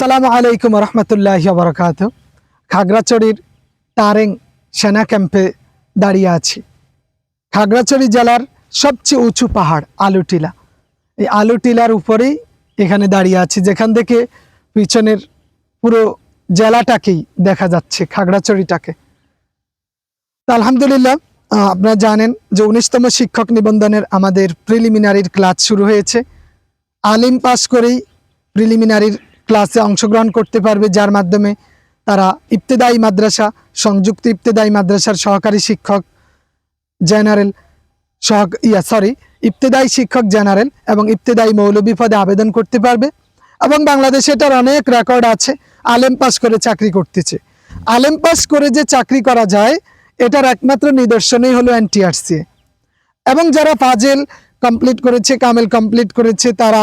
আসসালামু আলাইকুম রহমতুল্লাহ বরকাত খাগড়াছড়ির তারেং সেনা ক্যাম্পে দাঁড়িয়ে আছি। খাগড়াছড়ি জেলার সবচেয়ে উঁচু পাহাড়, আলুটিলা। এই আলুটিলার উপরেই এখানে দাঁড়িয়ে আছি। যেখান থেকে পিছনের পুরো জেলাটাকেই দেখা যাচ্ছে, খাগড়াছড়িটাকে। আলহামদুলিল্লাহ আপনারা জানেন যে উনিশতম শিক্ষক নিবন্ধনের আমাদের প্রিলিমিনারির ক্লাস শুরু হয়েছে। আলিম পাস করেই প্রিলিমিনারির ক্লাসে অংশগ্রহণ করতে পারবে, যার মাধ্যমে তারা ইবতেদায়ী মাদ্রাসা, সংযুক্ত ইবতেদায়ী মাদ্রাসার সহকারী শিক্ষক জেনারেল সহ ইয়া সরি ইবতেদায়ী শিক্ষক জেনারেল এবং ইবতেদায়ী মৌলবী পদে আবেদন করতে পারবে এবং বাংলাদেশে এটার অনেক রেকর্ড আছে। আলেম পাস করে চাকরি করতেছে। আলেম পাস করে যে চাকরি করা যায়, এটার একমাত্র নিদর্শনই হলো এনটিআরসি এবং যারা ফাজেল কমপ্লিট করেছে, কামেল কমপ্লিট করেছে, তারা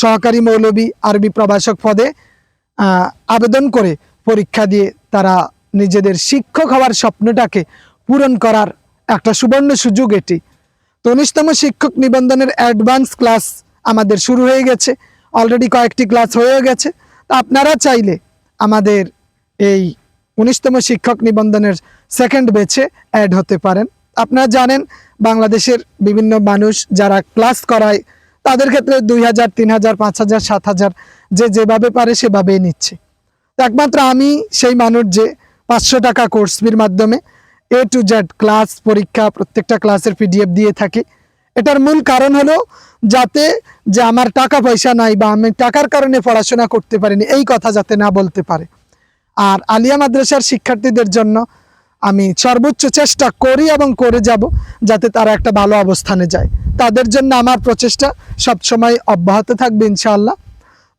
সহকারী মৌলবী আরবি প্রভাষক পদে আবেদন করে পরীক্ষা দিয়ে তারা নিজেদের শিক্ষক হওয়ার স্বপ্নটাকে পূরণ করার একটা সুবর্ণ সুযোগ এটি। তো উনিশতম শিক্ষক নিবন্ধনের অ্যাডভান্স ক্লাস আমাদের শুরু হয়ে গেছে। অলরেডি কয়েকটি ক্লাস হয়ে গেছে। তো আপনারা চাইলে আমাদের এই উনিশতম শিক্ষক নিবন্ধনের সেকেন্ড বেচে অ্যাড হতে পারেন। আপনারা জানেন, বাংলাদেশের বিভিন্ন মানুষ যারা ক্লাস করায় তাদের ক্ষেত্রে দুই হাজার, তিন হাজার, পাঁচ হাজার, সাত হাজার, যে যেভাবে পারে সেভাবেই নিচ্ছে। একমাত্র আমি সেই মানুষ যে পাঁচশো টাকা কোর্স ফির মাধ্যমে এ টু জেড ক্লাস পরীক্ষা, প্রত্যেকটা ক্লাসের পিডিএফ দিয়ে থাকি। এটার মূল কারণ হলো যাতে যে আমার টাকা পয়সা নাই বা আমি টাকার কারণে পড়াশোনা করতে পারিনি, এই কথা যাতে না বলতে পারে। আর আলিয়া মাদ্রাসার শিক্ষার্থীদের জন্য আমি সর্বোচ্চ চেষ্টা করি এবং করে যাব যাতে তারা একটা ভালো অবস্থানে যায়। তাদের জন্য আমার প্রচেষ্টা সবসময় অব্যাহত থাকবে ইনশাআল্লাহ।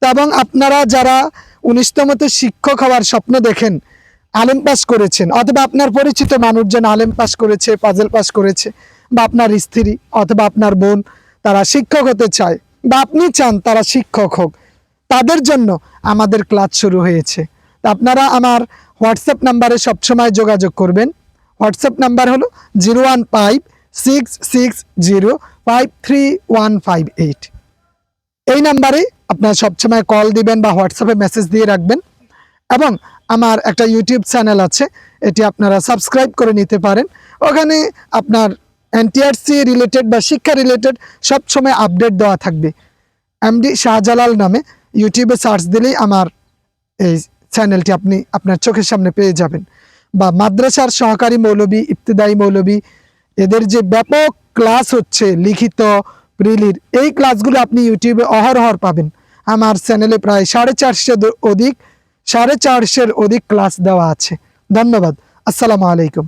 এবং আপনারা যারা উনিশতমতে শিক্ষক হওয়ার স্বপ্ন দেখেন, আলেম পাস করেছেন, অথবা আপনার পরিচিত মানুষজন আলেম পাস করেছে, পাজেল পাস করেছে, বা আপনার স্ত্রী অথবা আপনার বোন তারা শিক্ষক হতে চায়, বা আপনি চান তারা শিক্ষক হোক, তাদের জন্য আমাদের ক্লাস শুরু হয়েছে। আপনারা আমার হোয়াটসঅ্যাপ নাম্বারে সবসময় যোগাযোগ করবেন। হোয়াটসঅ্যাপ নাম্বার হলো zero one five six six zero five three one five eight. এই নাম্বারে আপনারা সবসময় কল দিবেন বা হোয়াটসঅ্যাপে মেসেজ দিয়ে রাখবেন। এবং আমার একটা ইউটিউব চ্যানেল আছে, এটি আপনারা সাবস্ক্রাইব করে নিতে পারেন। ওখানে আপনার এনটিআরসি রিলেটেড বা শিক্ষা রিলেটেড সবসময় আপডেট দেওয়া থাকবে। এমডি শাহজালাল নামে ইউটিউবে সার্চ দিলেই আমার এই চ্যানেলটি আপনি আপনার চোখের সামনে পেয়ে যাবেন। বা মাদ্রাসার সহকারী মৌলবী ইফতদায়ী মৌলবী, এদের যে ব্যাপক ক্লাস হচ্ছে লিখিত প্রিলির, এই ক্লাসগুলো আপনি ইউটিউবে অহরহর পাবেন। আমার চ্যানেলে প্রায় সাড়ে চারশো অধিক, সাড়ে চারশোর অধিক ক্লাস দেওয়া আছে। ধন্যবাদ। আসসালামু আলাইকুম।